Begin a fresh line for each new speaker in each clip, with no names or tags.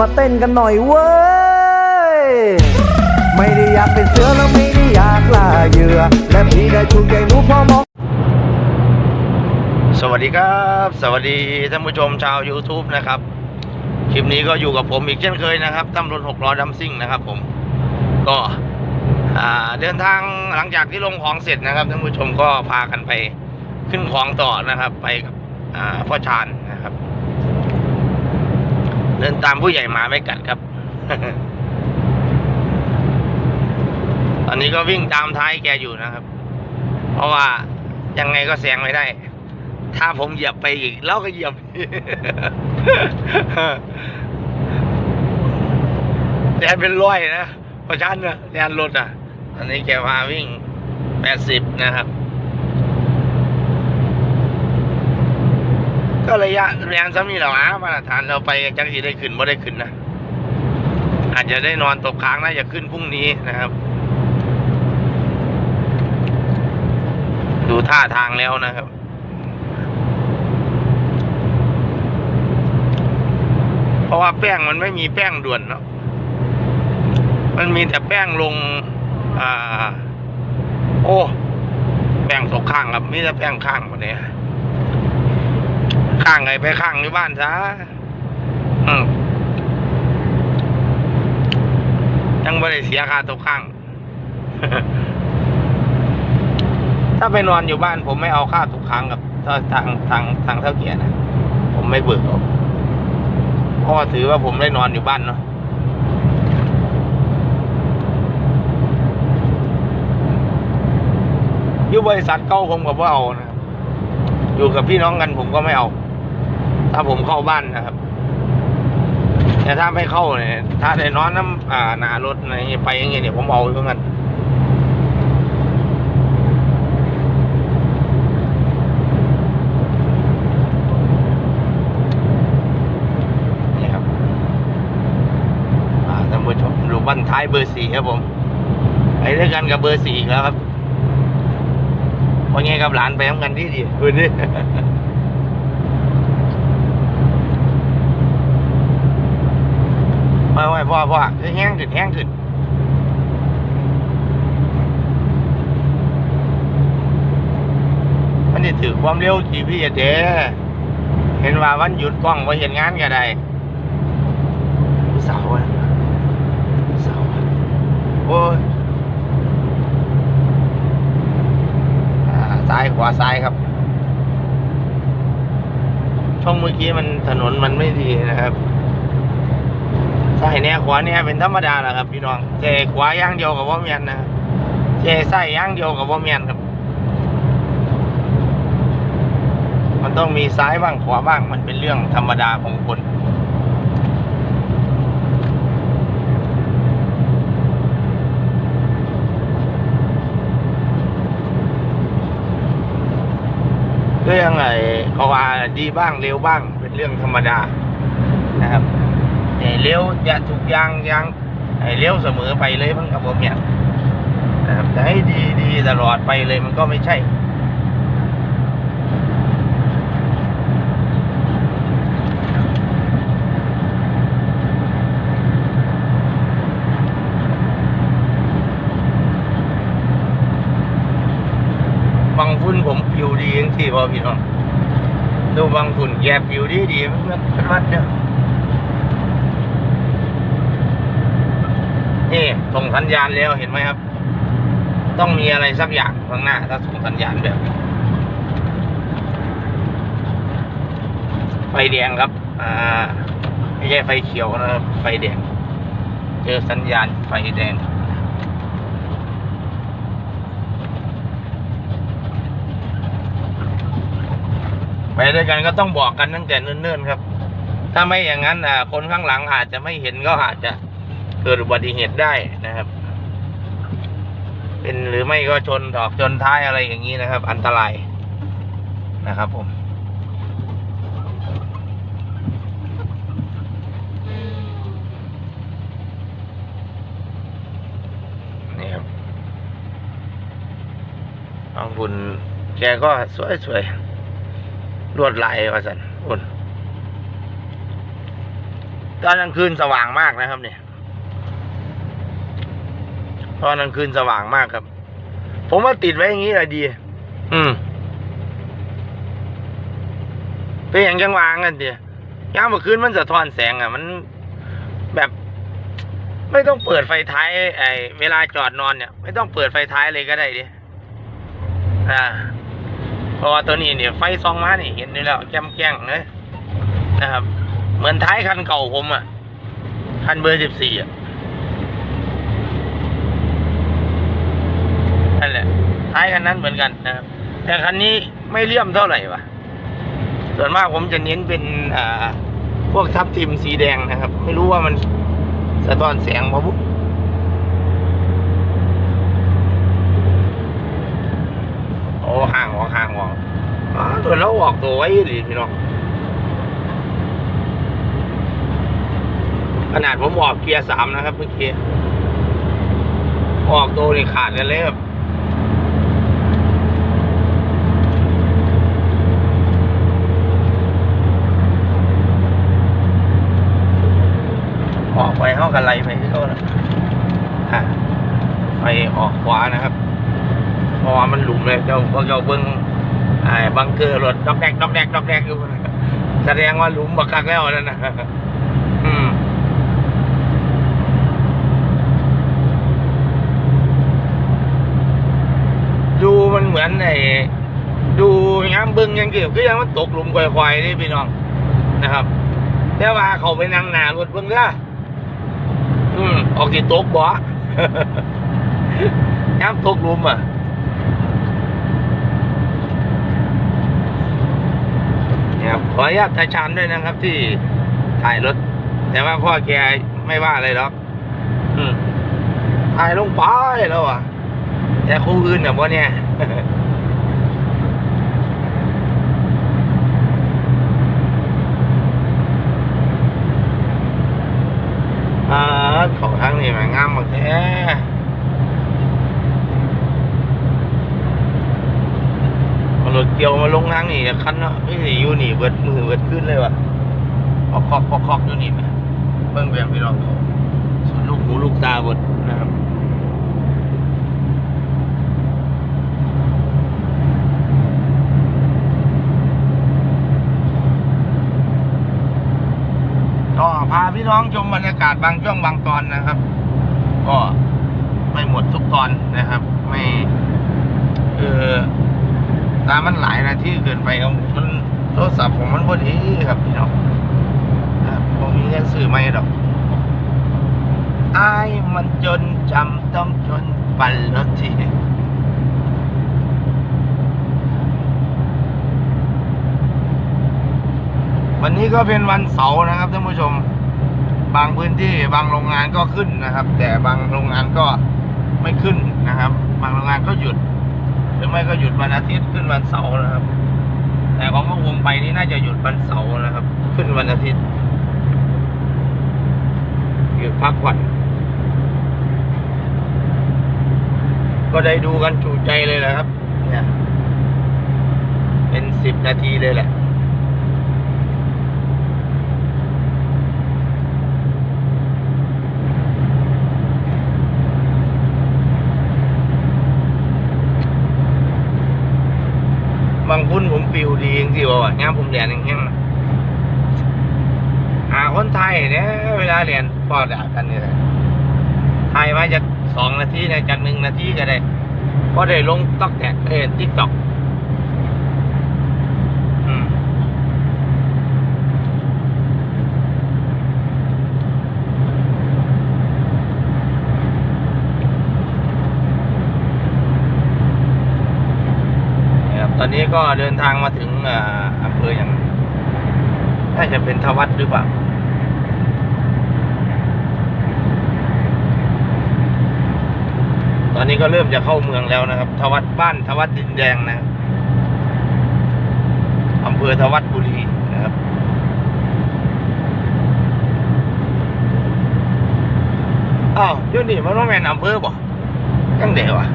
มาเต้นกันหน่อยเว้ย ไม่ได้อยากเป็นเสือแล้วไม่ได้อยากล่าเหยื่อ และพี่ได้ถูกใจหนูพอมอง
สวัสดีครับ สวัสดีท่านผู้ชมชาว YouTube นะครับ คลิปนี้ก็อยู่กับผมอีกเช่นเคยนะครับตำรวจหกล้อดัมซิ่งนะครับผม ก็เดินทางหลังจากที่ลงของเสร็จนะครับท่านผู้ชมก็พากันไปขึ้นของต่อนะครับ ไปกับอ่าพ่อชาน เดินตามผู้ใหญ่มาไม่กัดครับ ตอนนี้ก็วิ่งตามท้ายแกอยู่นะครับ เพราะว่ายังไงก็แซงไม่ได้ ถ้าผมเหยียบไปอีกแล้วก็เหยียบแดนเป็นร้อยนะเพราะฉันนะแดนรถอะ อันนี้แกพาวิ่งแปดสิบนะครับ ก็ระยะแรงซ้ำนี่แหละวะมาตรฐานเราไปจังสีได้ขึ้นไม่ได้ขึ้นนะอาจจะได้นอนตกค้างนะอย่าขึ้นพรุ่งนี้นะครับ ดูท่าทางแล้วนะครับ เพราะว่าแป้งมันไม่มีแป้งด่วนเนาะมันมีแต่แป้งลงอ่าโอ้ แป้งตกข้างครับมีแต่แป้งข้างหมดเนี่ย ข้างไงไปข้างในบ้านซะยังไม่ได้เสียค่าตกข้าง ถ้าไปนอนอยู่บ้าน ผมไม่เอาค่าตกค้างกับถ้าทางทางทางเท่าเกียนะผมไม่เบิกหรอกเพราะถือว่าผมได้นอนอยู่บ้านเนาะอยู่บริษัทเก่าผมก็บ่เอานะอยู่กับพี่น้องกันผมก็ไม่เอา ถ้าผมเข้าบ้านนะครับ แต่ถ้าไม่เข้าเนี่ยถ้าได้นอนน้ำอ่าหนารถอะไรอย่างไปอย่างเงี้ยเนี่ยผมเอาอยู่เหมือนกันนี่ครับอ่าท่านผู้ชมดูบันท้ายเบอร์สี่ครับผมไปด้วยกันกับเบอร์สี่แล้วครับเพราะไงกับหลานไปทำกันที่ดีคืนนี้ ไม่ไม่ พ่อพ่อแห้งขึ้นแห้งขึ้นมันจะถือความเร็วกี่พี่เด้เห็นว่าวันหยุดกล้องว่าเห็นงานก็ได้เสาร์อะเสาร์อะโอ้ยอ่าซ้ายขวาซ้ายครับ ช่องเมื่อกี้มันถนนมันไม่ดีนะครับ ซ้ายแน่ขวาแน่เป็นธรรมดาแหละครับพี่น้องเจขวาย่างเดียวกับว่าเมียนนะเจซ้ายอย่างเดียวกับว่าเมียนครับ มันต้องมีซ้ายบ้างขวาบ้างมันเป็นเรื่องธรรมดาของคนเรื่องไอ้เขาว่าดีบ้างเร็วบ้างเป็นเรื่องธรรมดานะครับ แต่เร็วจะถูกอยางอยางไอ้เร็วเสมอไปเลยมันกับผมเนี่ยนะครับแต่ให้ดีดีตลอดไปเลยมันก็ไม่ใช่บางฝุ่นผมผิวดีอย่างที่พอพี่น้องดูบางฝุ่นแยบผิวดีดีมันเป็นวัดเนี่ย ส่งสัญญาณแล้วเห็นไหมครับ ต้องมีอะไรสักอย่างข้างหน้า ถ้าส่งสัญญาณแบบไฟแดงครับ อ่า ไม่ใช่ไฟเขียวนะครับ ไฟแดง เจอสัญญาณไฟแดงไปด้วยกันก็ต้องบอกกันตั้งแต่เนิ่นๆครับ ถ้าไม่อย่างนั้นอ่าคนข้างหลังอาจจะไม่เห็นก็อาจจะ เกิดอุบัติเหตุได้นะครับ เป็นหรือไม่ก็ชนถอกชนท้ายอะไรอย่างนี้นะครับ อันตรายนะครับผมนี่ครับน้องคุณแกก็สวยๆลวดลายว่าสันอุ่นตอนกลางคืนสว่างมากนะครับเนี่ย ตอนกลางคืนสว่างมากครับ ผมว่าติดไว้อย่างนี้เลยดี อืมเป็นอย่างจังหวางกันเดียยามเมื่อคืนมันสะท้อนแสงอะ มันแบบไม่ต้องเปิดไฟท้ายไอ้เวลาจอดนอนเนี่ย ไม่ต้องเปิดไฟท้ายเลยก็ได้ดิอ่าเพราะว่าตัวนี้เนี่ยไฟซองมาเนี่ยเห็นอยู่แล้วแก้มแก้งเลยนะครับ เหมือนท้ายคันเก่าผมอะ คันเบอร์สิบสี่อะนั่นแหละ ท้ายคันนั้นเหมือนกันนะครับ แต่คันนี้ไม่เลี่ยมเท่าไหร่วะส่วนมากผมจะเน้นเป็นอ่าพวกทับทิมสีแดงนะครับ ไม่รู้ว่ามันสะท้อนแสงมาบุโอ้ห่างออกห่างออกอ๋อตัวเราออกตัวไว้ดิพี่น้องขนาดผมออกเกียร์สามนะครับเมื่อกี้ออกตัวนี่ขาดกันเลยครับออกไป เข้ากันไรไปที่เขานะอะไฟออกขวานะครับเพราะว่ามันหลุมเลยเจ้าพวกเจ้าเบิ้งไอ้บังเกอร์รถดอกแดกดอกแดกดอกแดกอยู่นะแสดงว่าหลุมบักคักแล้วนั่นนะอืมดูมันเหมือนไอ้ดูย้ำเบิ้งยังเกี่ยวก็ยังมันตกหลุมควายๆนี่พี่น้องนะครับ แต่ว่าเขาไปนั่งหนารถเบิ้งเด้อ อืมออกที่ตกบ่ ย้ำตกลุมอะเนี่ยครับขออนุญาตตาชานด้วยนะครับ ที่ถ่ายรถ แต่ว่าพ่อแกไม่ว่าอะไรหรอกอืมถ่ายลงไปแล้วอะ แต่คู่อื่นแบบว่เนี่ย อ่า ของทางนี้มันงามหมดแท้มารถเกี่ยวมาลงทางนี่คันเนาะไม่ใช่อยู่นี่เบิดมือเบิดขึ้นเลยวะปอกคอกปอกคอกอยู่นี่ไหมเบิ่งเบียงพี่น้องเขาส่วนลูกหูลูกตาเบิดนะครับ ก็ พาพี่น้องชมบรรยากาศบางช่วงบางตอนนะครับ ก็ไม่หมดทุกตอนนะครับ ไม่เออตามันหลายนาทีเกินไปมันโทรศัพท์ผมมันพอดีครับพี่น้องครับผมมีเงินซื้อไม่ดอกอายมันจนจำต้องจนปันรถที วันนี้ก็เป็นวันเสาร์นะครับท่านผู้ชม บางพื้นที่บางโรงงานก็ขึ้นนะครับ แต่บางโรงงานก็ไม่ขึ้นนะครับ บางโรงงานก็หยุด หรือไม่ก็หยุดวันอาทิตย์ขึ้นวันเสาร์นะครับ แต่ของพวกผมไปนี่น่าจะหยุดวันเสาร์นะครับ ขึ้นวันอาทิตย์หยุดพักผ่อนก็ได้ดูกันจูใจเลยแหละครับ เนี่ย เป็นสิบนาทีเลยแหละ พุ่นผมปิวดีจริงๆว่ะงามผมเรียนแห้งๆหาคนไทยเนี่ยเวลาเรียนพอด่ากันนี่แหละไทยมาจะสองนาทีเนี่ยจากหนึ่งนาทีก็ได้ก็ได้ลงต๊อกแตกเอ้ติ๊กตอกครับตอนนี้ ก็เดินทางมาถึงอำเภออย่างน่าจะเป็นทวัดหรือเปล่าตอนนี้ก็เริ่มจะเข้าเมืองแล้วนะครับ ทวัดบ้านทวัดดินแดงนะอำเภอทวัดบุรีนะครับ อ้าวเดี๋ยวนี้มันว่าแม่นอำเภอบ่ยังเดี๋ยวอะ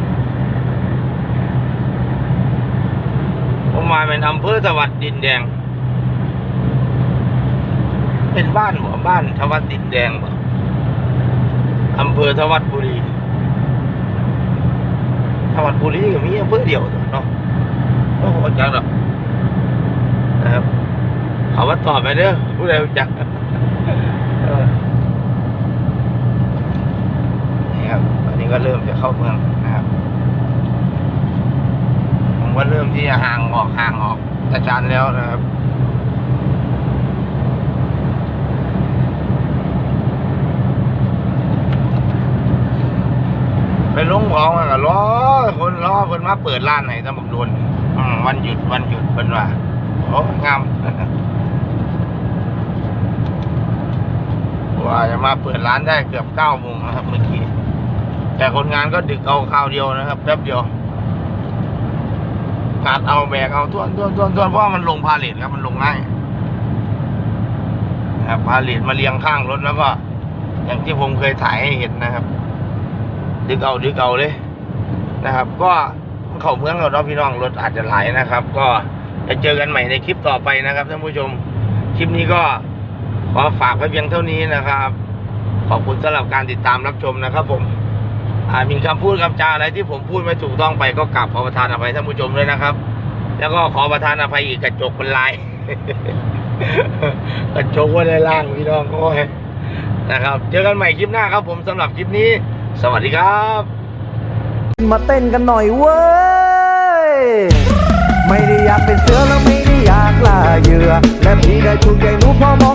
ผมมาเป็นอำเภอทวัดดินแดง เป็นบ้านบ่บ้านทวัดดินแดงบ่อำเภอทวัสดบุรีทวัสดบุรีก็มีอำเภอเดียวเนาะโอ้โหจักดอกนะครับเขาว่าตอบไปเด้อผู้ใดรู้จักนี่ครับตอนนี้ก็เริ่มจะเข้าเมืองนะครับ ก็เริ่มที่จะห่างออกห่างออกตะจานแล้วนะครับ ไปลงของอะก็รอคนรอคนมาเปิดร้านให้ตำบักโดนวันหยุดวันหยุดเป็นว่าโอ้งามว่าจะมาเปิดร้านได้เกือบเก้าโมงนะครับเมื่อกี้แต่คนงานก็ดึกเอาข้าวเดียวนะครับแป๊บเดียว กัดเอาแบกเอาต้วนต้วนต้วนต้วนเพราะว่ามันลงพาเลทครับมันลงง่ายนะครับพาเลทมาเรียงข้างรถแล้วก็ อย่างที่ผมเคยถ่ายให้เห็นนะครับ ดึกเอาดึกเอาเลยนะครับ ก็เข้าเมืองเราเนาะพี่น้องรถอาจจะไหลนะครับ ก็จะเจอกันใหม่ในคลิปต่อไปนะครับท่านผู้ชมคลิปนี้ก็ขอฝากไว้เพียงเท่านี้นะครับ ขอบคุณสำหรับการติดตามรับชมนะครับผม อ่ามีคำพูดคำจาอะไรที่ผมพูดไม่ถูกต้องไปก็กลับขอประทานอภัยท่านผู้ชมด้วยนะครับ แล้วก็ขอประทานอภัยอีกกระจกเป็นลายกระจกว่าในล่างพี่น้องก็นะครับ เจอกันใหม่คลิปหน้าครับผมสำหรับคลิปนี้ สวัสดีครับ
มาเต้นกันหน่อยเว้ยไม่ได้อยากเป็นเสือแล้วไม่ได้อยากล่าเหยื่อและพี่ได้ถูกใจหนูพอมอง